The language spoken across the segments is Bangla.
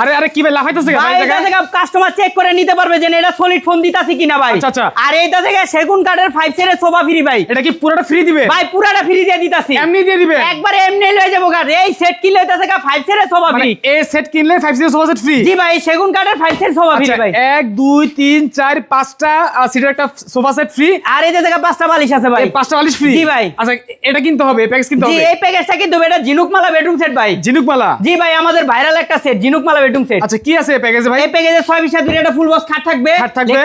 আরে আরে কি ভাই লাফাইতেছে ভাই ভাই, এটা থেকে কাস্টমার চেক করে নিতে পারবে যে এটা সলিড ফোম দিতাছি কিনা ভাই। আচ্ছা, আচ্ছা। আর এইটা থেকে সেগুন কাঠের ফাইভ সেটের সোফা ফ্রি ভাই। এটা কি পুরোটা ফ্রি দিবে? ভাই পুরাটা ফ্রি দিয়ে দিতাছি। এমনি দিয়ে দিবে? একবারে এমনি লয়ে যাব এই সেট কিনলে হইতাছে ফাইভ সেটের সোফা ফ্রি এ সেট কিনলে 5 সিরিজ সোফা সেট ফ্রি জি ভাই সেগুন কাঠের ফাইভ সেট সোফা ফ্রি ভাই। এক দুই তিন চার পাঁচটা সিটের একটা সোফা সেট ফ্রি আর এই জায়গা পাঁচটা বালিশ আছে ভাই। এই বালিশ ফ্রি জি ভাই। আচ্ছা এটা কিনতে হবে প্যাকেজ কিনতে জি এই প্যাকেজটা কিন্তু এটা ঝিনুকমালা বেডরুম সেট ভাই। ঝিনুকমালা? জি ভাই আমাদের ভাইরাল একটা সেট ঝিনুকমালা বেডরুম সেট আচ্ছা কি আছে প্যাকেজে ভাই? এই প্যাকেজে ছয় বিশ হাজার একটা ফুল বক্স খাট থাকবে। খাট থাকবে।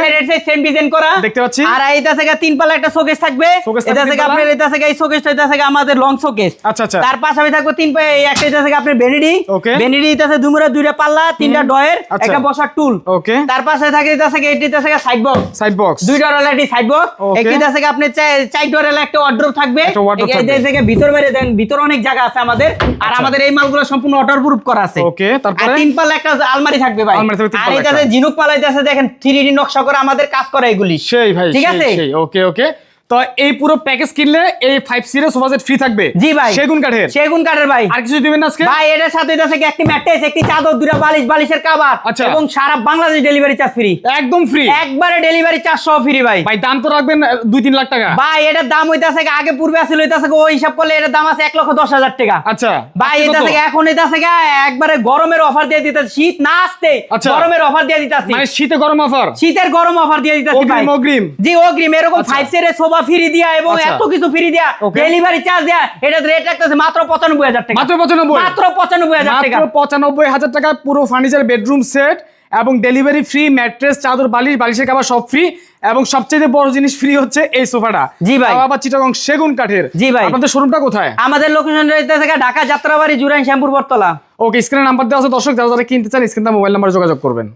সেম ডিজাইন করা। দেখতে পাচ্ছি। আর এইটা থেকে তিন পাল্লা একটা শোকেস থাকবে। এটা থেকে। আপনার এটা থেকে এই শোকেসটা এটা থেকে আমাদের লং শোকেস আচ্ছা আচ্ছা। তার পাশাপাশি থাকবে তিন পা- এই একটা এটা থেকে আপনার ভ্যানিডি Okay. ভ্যানিডি এটা থেকে দুমুরা দুইটা পাল্লা তিনটা ডয়ের আচ্ছা। একটা বসার টুল ওকে তার পাশে থাকে এটা থেকে এটা থেকে সাইড বক্স সাইড বক্স দুই ডলার একটি সাইড বক্স. একটি থেকে আপনি চাই- চার ডলার একটা ওয়ার্ড্রোব থাকবে। এই-। এই থেকে ভিতর বাইরে দেন ভিতর অনেক জায়গা আছে আমাদের। আর আচ্ছা। আমাদের এই মালগুলো সম্পূর্ণ ওয়াটার প্রুফ করা আছে। ওকে তারপরে? পাল্লা একটা আলমারি থাকবে ভাই আলমারি থাকবে তিন আর এটাতে। ঝিনুক পাল্লা আছে দেখেন থ্রি নকশা করে আমাদের কাজ করা এগুলি সেই ভাই ঠিক আছে? ওকে ওকে তো এই পুরো প্যাকেজ কিনলে এই 5 সিরিজ ফ্রি থাকবে। জি ভাই। সেগুন কাঠের। সেগুন কাঠের ভাই। আর কিছু দিবেন আজকে? ভাই এটার সাথে একটি ম্যাট্রেস একটি চাদর দুটা বালিশ বালিশের আচ্ছা। এবং সারা বাংলাদেশ ডেলিভারি চার্জ ফ্রি একদম ফ্রি একবারে ডেলিভারি চার্জ সহ ফ্রি ভাই। ভাই দাম তো রাখবেন দুই তিন লাখ টাকা। ভাই এটার দাম হইতাছে আগে পূর্বে আসলে হইতাছে ওই হিসাব করলে এটার দাম আছে এক লক্ষ দশ হাজার টাকা। আচ্ছা ভাই এটা থেকে এখন এটা থেকে একবারে গরমের অফার দিয়ে দিতেছে। শীত না আসতে আচ্ছা। গরমের অফার দিয়ে দিতেছি। মানে শীতে গরম অফার শীতের গরম অফার দিয়ে দিতেছি ভাই। অগ্রিম। জি অগ্রিম এরকম। ফাইভ সেটের সোফা ফ্রি দিয়া এবং আচ্ছা। এত কিছু ফ্রি দিয়া ডেলিভারি চার্জ দেয়া এটা রেট রাখতেছে মাত্র পঁচানব্বই হাজার টাকা। মাত্র পঁচানব্বই। মাত্র পঁচানব্বই হাজার টাকা। মাত্র পঁচানব্বই হাজার টাকা পুরো ফার্নিচার বেডরুম সেট এবং ডেলিভারি ফ্রি ম্যাট্রেস চাদর বালিশ বালিশের কাবার সব ফ্রি এবং সবচেয়ে বড় জিনিস ফ্রি হচ্ছে এই সোফাটা। জি ভাই। আবার চিটাগং সেগুন কাঠের। জি ভাই। আপনাদের শোরুমটা কোথায়? আমাদের লোকেশন রয়েছে থেকে ঢাকা যাত্রাবাড়ি জুরাইন শ্যামপুর বটতলা। ওকে স্ক্রিনে নাম্বার দেওয়া আছে। দর্শক যারা যারা কিনতে চান স্ক্রিনে মোবাইল নাম্বারে যোগাযোগ করবেন।